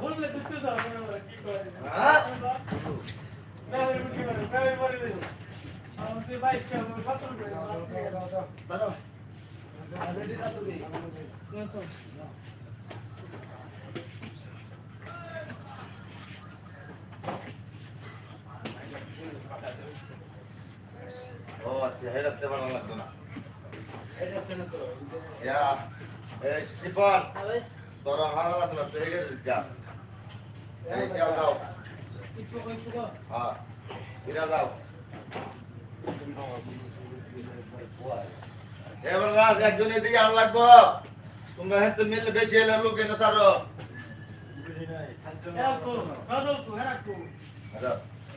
বললে তো তো দাও কি করে হ্যাঁ? না কি করে কাই বলে দিও আমাদের বাইশ টা সতেরো করে ও আচ্ছা হেরাতে ভালো লাগতো না। ইয়া শিপন তোর ভালো লাগতো না তুই যা। এই যাও যাও হ্যাঁ ফিরে যাও এবার রাজ একজন এদিকে আর লাগবো। তোমরা হেঁটে মিললে বেশি এলে লোক এনে তারো।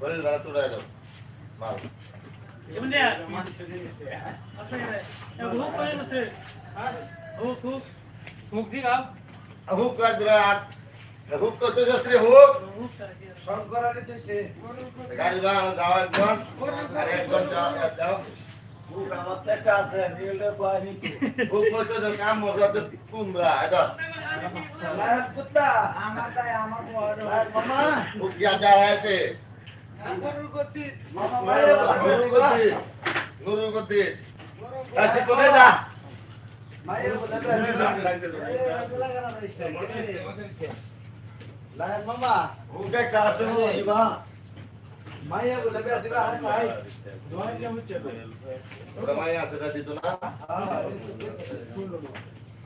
বলে রাত উড়ায় দাও। মাল। আচ্ছা hook hook hook. Hook hook কাজ হুক করতে যাচ্ছে হুক। হুক করে গাড়ি বা যাও একজন। আর একজন যাও যাও। হুক করতে তো কাম মজা কুমড়া এটা হুক ইয়া যা আছে নুরুর গতি। নুরুর গতি আসি কোনে যা ওটা মাই আছে দিত না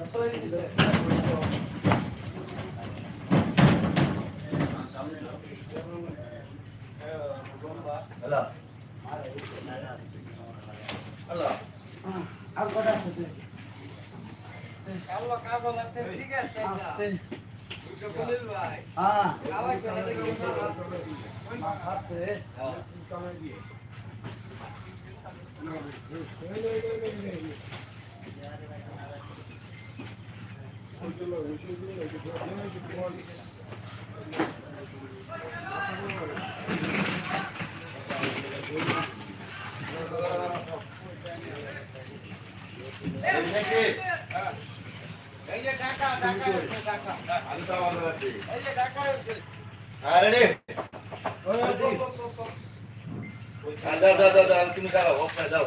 আমি তো আমার কাছে এই যে টাকা আরে দাদা দাদা দাদা তুমি দাঁড়াও ওখানে যাও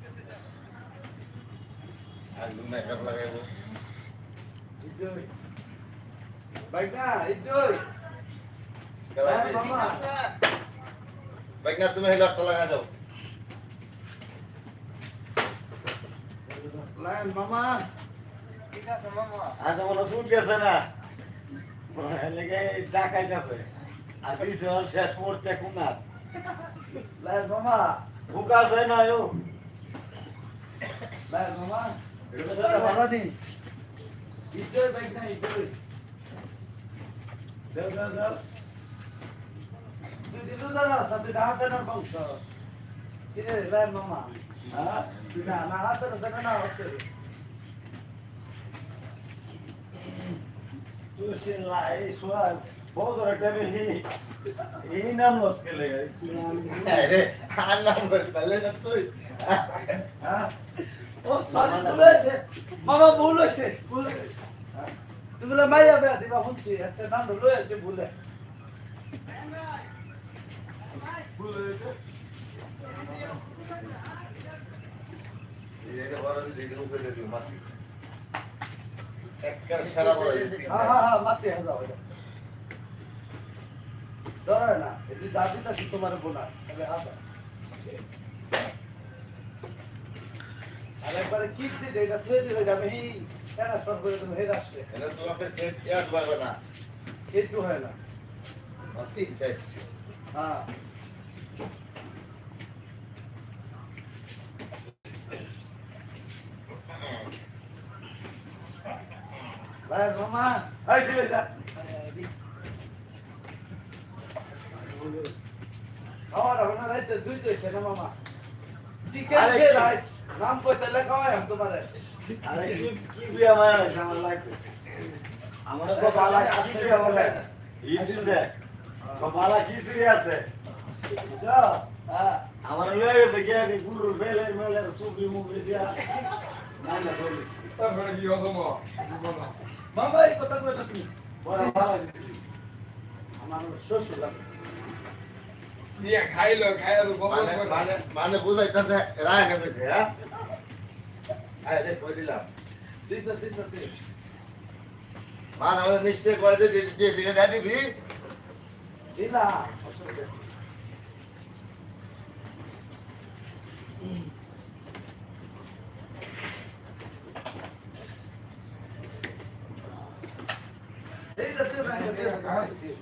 গদ্দি গুরুদার গতি গরুদার গরুদার আচ্ছা আচ্ছা মামা নাম আছে একদম একদম মেকআপ তুমি দাও আজ আমার শুট গেছে না লেগে ডাকাইতেছে আর দিছে শেষ মুহূর্তে কুনার বুকা আছে না ও ভালো দিন ইটোর বাইক না ইটোর দেও দেও দেও তুই দিলু জানা তুই না হাসানোর লাই মামা হ্যাঁ তুই না না হাসানো জানা না হচ্ছে তুই সে লাই সোয়া বহুত হি এই নাম লস কেলে আরে আর নাম বল তাহলে না তুই। হ্যাঁ? ও সরি ভুল হয়েছে। মামা ভুল হয়েছে ভুল হয়েছে। তুমি মাইয়া বেয়া দিবা শুনছি একটা নাম ভুলে। মাটি। একবার সারা বড় দিদি হ্যাঁ হ্যাঁ হ্যাঁ ধরে না এটি জাতিটা তোমার বোনা? হাজার আর একবারে কি দিতে এটা তুই দিলে যাবে। হি ট্রান্সফার করে তুমি হে আসলে এটা তোমাকে চেক ইয়াদ পাবে না। একটু হয় না। মাটি চাইছি হ্যাঁ। ভাই মামা। এই ছিলে যা। খাওয়া দাওয়া না রাইতে দিয়েছে না মামা। চিকেন আরে রাইস নাম কইতে লেখা হয় আমি তোমারে। আরে কি কি বিয়া মারা আমার লাগবে আমার তো বালা কি বিয়া বলে ই দিছে তো বালা কি সিরি আছে? বুঝছ? হ্যাঁ। আমার লয়ে গেছে কি আমি গুরু বেলে মেলে সুবি মুবি দিয়া। না না বলিস তারপরে কি হলো মা? মামা এই কথা কইতে তুমি। বড় ভালো আমার শ্বশুর লাগে নিয়ে খাইলো খাইলো মানে মানে মানে বুঝাইতাছে রায় না কইছে হ্যাঁ আরে দেখ কই দিলাম দিছে দিছে দিছে মান আমাদের মিস্টেক হয়েছে যে যে দিকে দেয় দিবি দিলা অসুবিধা নেই। ব্যাংকে দিয়ে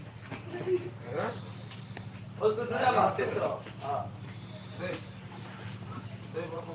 মালটা সাইড করে। ভাই, মামা